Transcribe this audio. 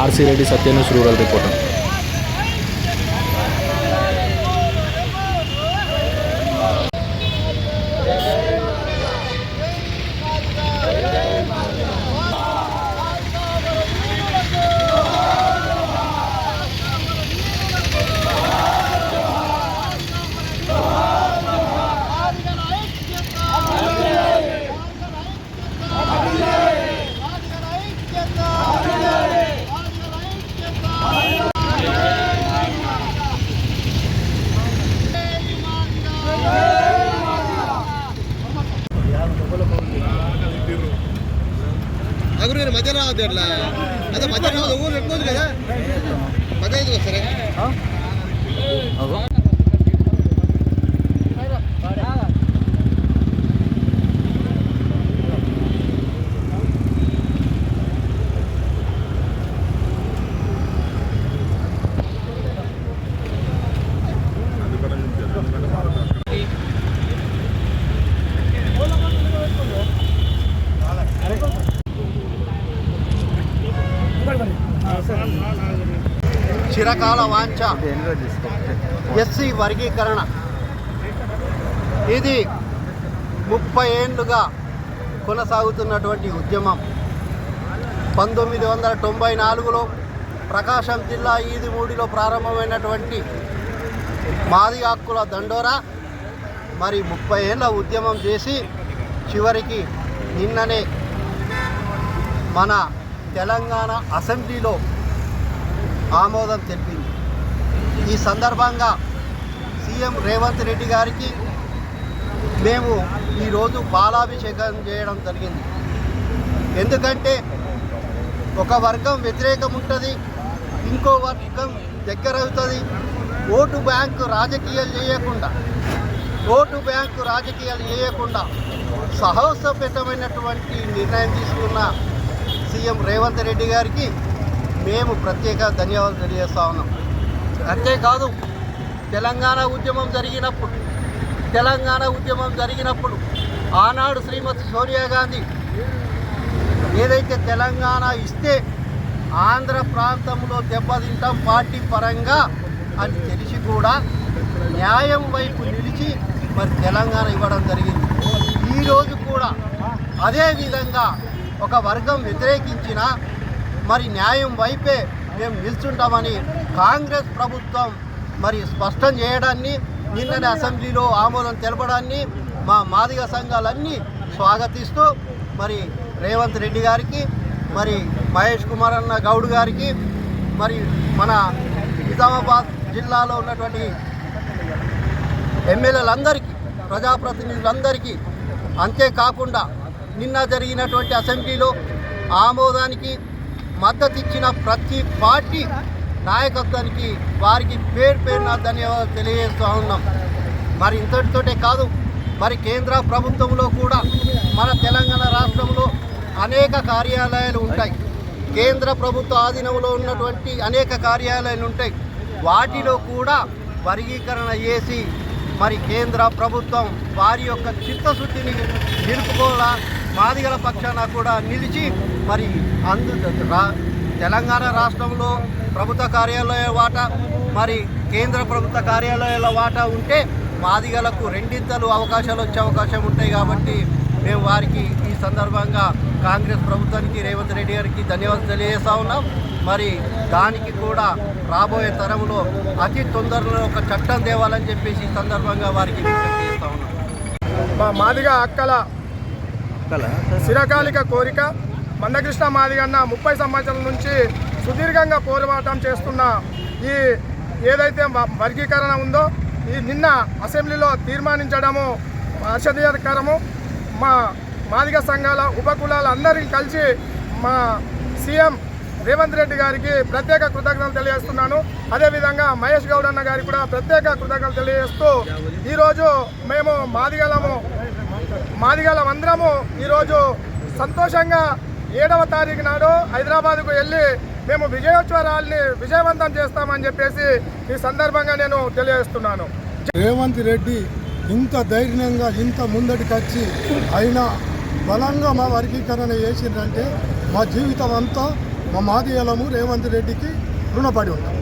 RC Reddy Satya News rural reporter ಗುರುವಿನ ಮಧ್ಯಾಹ್ನ ಆದ ಇಲ್ಲ ಅದೇ ಮಧ್ಯಾಹ್ನ ಊರು ಇಟ್ಬೋದು ಮಧ್ಯಾಹ್ನ ಸರಿ చిరకాల వాంఛ. ఎస్సీ వర్గీకరణ. ఇది ముప్పై ఏళ్ళుగా కొనసాగుతున్నటువంటి ఉద్యమం. పంతొమ్మిది వందల తొంభై నాలుగులో ప్రకాశం జిల్లా ఈదిమూడిలో ప్రారంభమైనటువంటి మాది హక్కుల దండోరా. మరి ముప్పై ఏళ్ళ ఉద్యమం చేసి చివరికి నిన్ననే మన తెలంగాణ అసెంబ్లీలో ఆమోదం తెలిపింది. ఈ సందర్భంగా సీఎం రేవంత్ రెడ్డి గారికి మేము ఈరోజు బాలాభిషేకం చేయడం జరిగింది. ఎందుకంటే ఒక వర్గం వ్యతిరేకం ఉంటుంది ఇంకో వర్గం దగ్గర అవుతుంది ఓటు బ్యాంకు రాజకీయాలు చేయకుండా ఓటు బ్యాంకు రాజకీయాలు చేయకుండా సాహసోపేతమైనటువంటి నిర్ణయం తీసుకున్న సీఎం రేవంత్ రెడ్డి గారికి మేము ప్రత్యేక ధన్యవాదాలు తెలియజేస్తా ఉన్నాం. అంతేకాదు తెలంగాణ ఉద్యమం జరిగినప్పుడు తెలంగాణ ఉద్యమం జరిగినప్పుడు ఆనాడు శ్రీమతి సోనియా గాంధీ ఏదైతే తెలంగాణ ఇస్తే ఆంధ్ర ప్రాంతంలో దెబ్బతింటాం పార్టీ పరంగా అని తెలిసి కూడా న్యాయం వైపు నిలిచి మరి తెలంగాణ ఇవ్వడం జరిగింది. ఈరోజు కూడా అదే విధంగా ఒక వర్గం వ్యతిరేకించిన మరి న్యాయం వైపే మేము నిల్చుంటామని కాంగ్రెస్ ప్రభుత్వం మరి స్పష్టం చేయడాన్ని నిన్ననే అసెంబ్లీలో ఆమోదం తెలపడాన్ని మా మాదిగ సంఘాలన్నీ స్వాగతిస్తూ మరి రేవంత్ రెడ్డి గారికి మరి మహేష్ కుమార్ అన్న గౌడ్ గారికి మరి మన నిజామాబాద్ జిల్లాలో ఉన్నటువంటి ఎమ్మెల్యేలందరికీ ప్రజాప్రతినిధులందరికీ అంతేకాకుండా నిన్న జరిగినటువంటి అసెంబ్లీలో ఆమోదానికి మద్దతు ఇచ్చిన ప్రతి పార్టీ నాయకత్వానికి వారికి పేరు పేరున ధన్యవాదాలు తెలియజేస్తూ ఉన్నాం. మరి ఇంతటితోటే కాదు మరి కేంద్ర ప్రభుత్వంలో కూడా మన తెలంగాణ రాష్ట్రంలో అనేక కార్యాలయాలు ఉంటాయి. కేంద్ర ప్రభుత్వ ఆధీనంలో ఉన్నటువంటి అనేక కార్యాలయాలు ఉంటాయి. వాటిలో కూడా వర్గీకరణ చేసి మరి కేంద్ర ప్రభుత్వం వారి యొక్క చిత్తశుద్ధిని నిలుపుకోవాలా? మాదిగల పక్షాన కూడా నిలిచి మరి అందు తెలంగాణ రాష్ట్రంలో ప్రభుత్వ కార్యాలయ వాటా మరి కేంద్ర ప్రభుత్వ కార్యాలయాల వాటా ఉంటే మాదిగలకు రెండింతలు అవకాశాలు వచ్చే అవకాశం ఉంటాయి కాబట్టి మేము వారికి ఈ సందర్భంగా కాంగ్రెస్ ప్రభుత్వానికి రేవంత్ రెడ్డి గారికి ధన్యవాదాలు తెలియజేస్తా ఉన్నాం. మరి దానికి కూడా రాబోయే తరంలో అతి తొందరలో ఒక చట్టం తేవాలని చెప్పేసి ఈ సందర్భంగా వారికి విజ్ఞప్తి చేస్తా ఉన్నాం. మా మాదిగా అక్కల చిరకాలిక కోరిక. మందకృష్ణ మాదిగన్న ముప్పై సంవత్సరాల నుంచి సుదీర్ఘంగా పోరాటం చేస్తున్న ఈ ఏదైతే వర్గీకరణ ఉందో ఈ నిన్న అసెంబ్లీలో తీర్మానించడము హర్షదీయకరము మా మాదిగ సంఘాల ఉపకులాల అందరికీ కలిసి మా సీఎం రేవంత్ రెడ్డి గారికి ప్రత్యేక కృతజ్ఞతలు తెలియజేస్తున్నాను. అదేవిధంగా మహేష్ గౌడ్ అన్న గారికి కూడా ప్రత్యేక కృతజ్ఞతలు తెలియజేస్తూ ఈరోజు మేము మాదిగలము మాదిగలం అందరము ఈరోజు సంతోషంగా ఏడవ తారీఖు నాడు హైదరాబాద్కు వెళ్ళి మేము విజయోత్సవాల్ని విజయవంతం చేస్తామని చెప్పేసి ఈ సందర్భంగా నేను తెలియజేస్తున్నాను. రేవంత్ రెడ్డి ఇంత ధైర్యంగా ఇంత ముందటికొచ్చి అయినా బలంగా మా వర్గీకరణ చేసిందంటే మా జీవితం అంతా మా మాదిగలము రేవంత్ రెడ్డికి రుణపడి ఉంటాం.